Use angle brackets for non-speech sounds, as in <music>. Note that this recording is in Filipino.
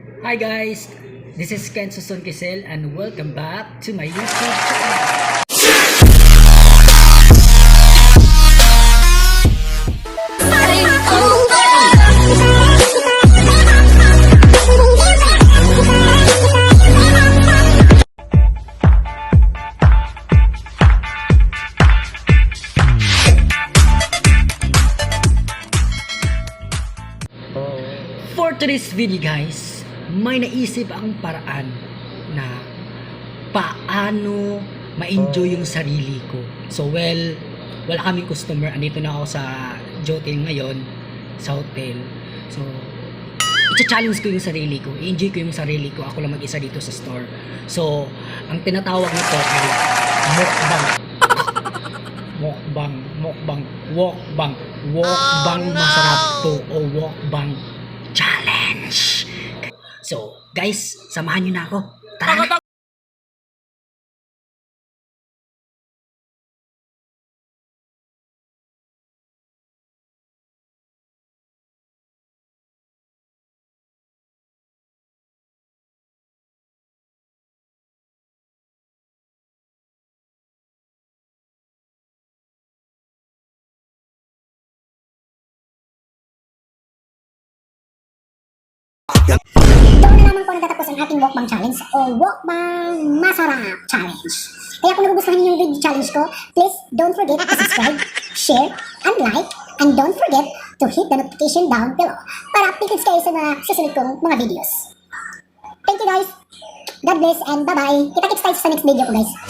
Hi guys, this is Ken Susun Kisel and welcome back to my YouTube channel. For today's video guys, may naisip ang paraan na paano ma-enjoy yung sarili ko. So well, wala kaming customer. Andito na ako sa Jotel ngayon, sa hotel. So, i-challenge ko yung sarili ko. I-enjoy ko yung sarili ko. Ako lang mag-isa dito sa store. So, ang tinatawag nito ay mukbang. Mukbang, mukbang, walkbang. Walkbang masarap to o walkbang challenge. So, guys, samahan nyo na ako. Tara! Doon na lamang po natatapos ang ating walkbang challenge o walkbang masarap challenge. Kaya kung nagugustuhan niyo yung video challenge ko, please don't forget to subscribe, <laughs> share, and like, and don't forget to hit the notification down below para updated kayo sa mga susunod kong mga videos. Thank you guys! God bless and bye-bye! Kita-kits tayo sa next video ko guys.